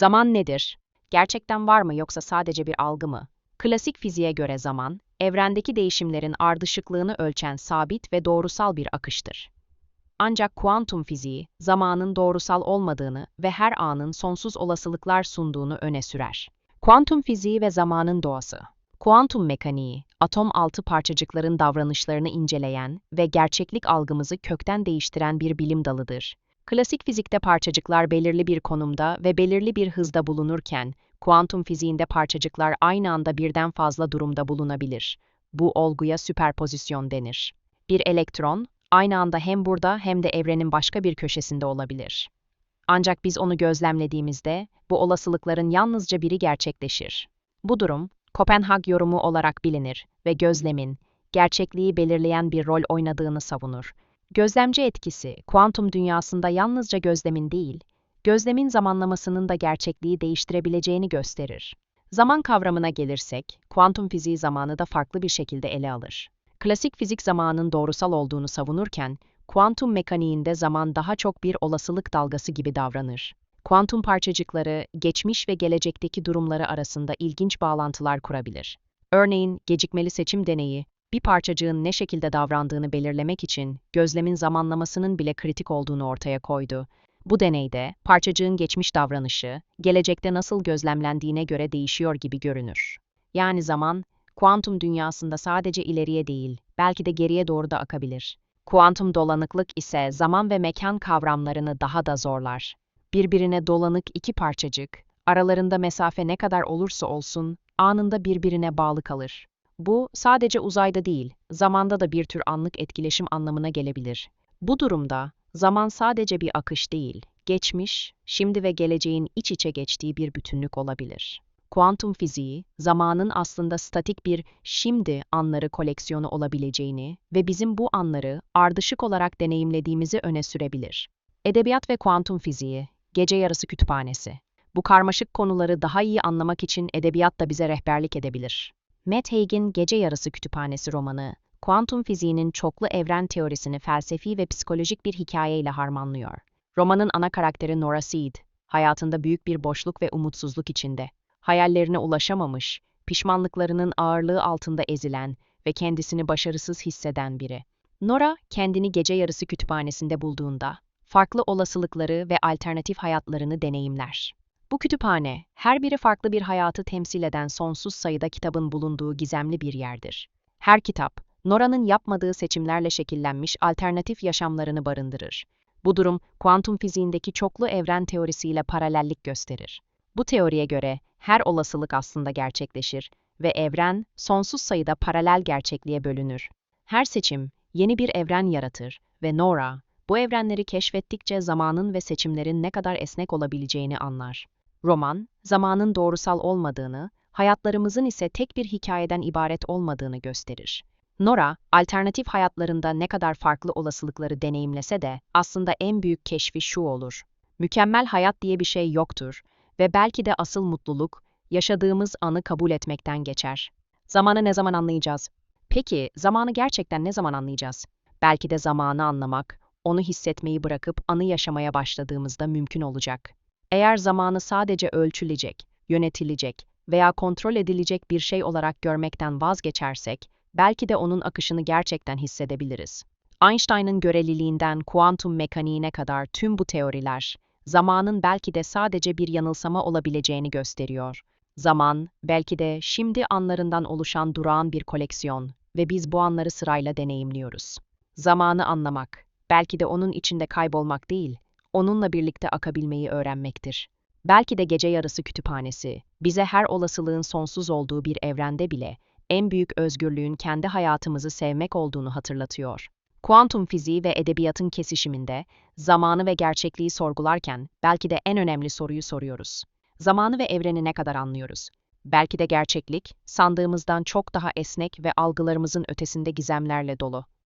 Zaman nedir? Gerçekten var mı yoksa sadece bir algı mı? Klasik fiziğe göre zaman, evrendeki değişimlerin ardışıklığını ölçen sabit ve doğrusal bir akıştır. Ancak kuantum fiziği, zamanın doğrusal olmadığını ve her anın sonsuz olasılıklar sunduğunu öne sürer. Kuantum fiziği ve zamanın doğası Kuantum mekaniği, atom altı parçacıkların davranışlarını inceleyen ve gerçeklik algımızı kökten değiştiren bir bilim dalıdır. Klasik fizikte parçacıklar belirli bir konumda ve belirli bir hızda bulunurken, kuantum fiziğinde parçacıklar aynı anda birden fazla durumda bulunabilir. Bu olguya süperpozisyon denir. Bir elektron, aynı anda hem burada hem de evrenin başka bir köşesinde olabilir. Ancak biz onu gözlemlediğimizde, bu olasılıkların yalnızca biri gerçekleşir. Bu durum, Kopenhag yorumu olarak bilinir ve gözlemin, gerçekliği belirleyen bir rol oynadığını savunur. Gözlemci etkisi, kuantum dünyasında yalnızca gözlemin değil, gözlemin zamanlamasının da gerçekliği değiştirebileceğini gösterir. Zaman kavramına gelirsek, kuantum fiziği zamanı da farklı bir şekilde ele alır. Klasik fizik zamanın doğrusal olduğunu savunurken, kuantum mekaniğinde zaman daha çok bir olasılık dalgası gibi davranır. Kuantum parçacıkları, geçmiş ve gelecekteki durumları arasında ilginç bağlantılar kurabilir. Örneğin, gecikmeli seçim deneyi, bir parçacığın ne şekilde davrandığını belirlemek için gözlemin zamanlamasının bile kritik olduğunu ortaya koydu. Bu deneyde, parçacığın geçmiş davranışı, gelecekte nasıl gözlemlendiğine göre değişiyor gibi görünür. Yani zaman, kuantum dünyasında sadece ileriye değil, belki de geriye doğru da akabilir. Kuantum dolanıklık ise zaman ve mekan kavramlarını daha da zorlar. Birbirine dolanık iki parçacık, aralarında mesafe ne kadar olursa olsun, anında birbirine bağlı kalır. Bu, sadece uzayda değil, zamanda da bir tür anlık etkileşim anlamına gelebilir. Bu durumda, zaman sadece bir akış değil, geçmiş, şimdi ve geleceğin iç içe geçtiği bir bütünlük olabilir. Kuantum fiziği, zamanın aslında statik bir şimdi anları koleksiyonu olabileceğini ve bizim bu anları ardışık olarak deneyimlediğimizi öne sürebilir. Edebiyat ve kuantum fiziği, Gece Yarısı Kütüphanesi. Bu karmaşık konuları daha iyi anlamak için edebiyat da bize rehberlik edebilir. Matt Haig'in Gece Yarısı Kütüphanesi romanı, kuantum fiziğinin çoklu evren teorisini felsefi ve psikolojik bir hikayeyle harmanlıyor. Romanın ana karakteri Nora Seed, hayatında büyük bir boşluk ve umutsuzluk içinde. Hayallerine ulaşamamış, pişmanlıklarının ağırlığı altında ezilen ve kendisini başarısız hisseden biri. Nora, kendini gece yarısı kütüphanesinde bulduğunda, farklı olasılıkları ve alternatif hayatlarını deneyimler. Bu kütüphane, her biri farklı bir hayatı temsil eden sonsuz sayıda kitabın bulunduğu gizemli bir yerdir. Her kitap, Nora'nın yapmadığı seçimlerle şekillenmiş alternatif yaşamlarını barındırır. Bu durum, kuantum fiziğindeki çoklu evren teorisiyle paralellik gösterir. Bu teoriye göre her olasılık aslında gerçekleşir ve evren sonsuz sayıda paralel gerçekliğe bölünür. Her seçim yeni bir evren yaratır ve Nora bu evrenleri keşfettikçe zamanın ve seçimlerin ne kadar esnek olabileceğini anlar. Roman, zamanın doğrusal olmadığını, hayatlarımızın ise tek bir hikayeden ibaret olmadığını gösterir. Nora, alternatif hayatlarında ne kadar farklı olasılıkları deneyimlese de aslında en büyük keşfi şu olur. Mükemmel hayat diye bir şey yoktur ve belki de asıl mutluluk, yaşadığımız anı kabul etmekten geçer. Zamanı ne zaman anlayacağız? Peki, zamanı gerçekten ne zaman anlayacağız? Belki de zamanı anlamak, onu hissetmeyi bırakıp anı yaşamaya başladığımızda mümkün olacak. Eğer zamanı sadece ölçülecek, yönetilecek veya kontrol edilecek bir şey olarak görmekten vazgeçersek, belki de onun akışını gerçekten hissedebiliriz. Einstein'ın göreliliğinden kuantum mekaniğine kadar tüm bu teoriler, zamanın belki de sadece bir yanılsama olabileceğini gösteriyor. Zaman, belki de şimdi anlarından oluşan durağan bir koleksiyon ve biz bu anları sırayla deneyimliyoruz. Zamanı anlamak, belki de onun içinde kaybolmak değil, onunla birlikte akabilmeyi öğrenmektir. Belki de gece yarısı kütüphanesi, bize her olasılığın sonsuz olduğu bir evrende bile en büyük özgürlüğün kendi hayatımızı sevmek olduğunu hatırlatıyor. Kuantum fiziği ve edebiyatın kesişiminde zamanı ve gerçekliği sorgularken belki de en önemli soruyu soruyoruz. Zamanı ve evreni ne kadar anlıyoruz? Belki de gerçeklik sandığımızdan çok daha esnek ve algılarımızın ötesinde gizemlerle dolu.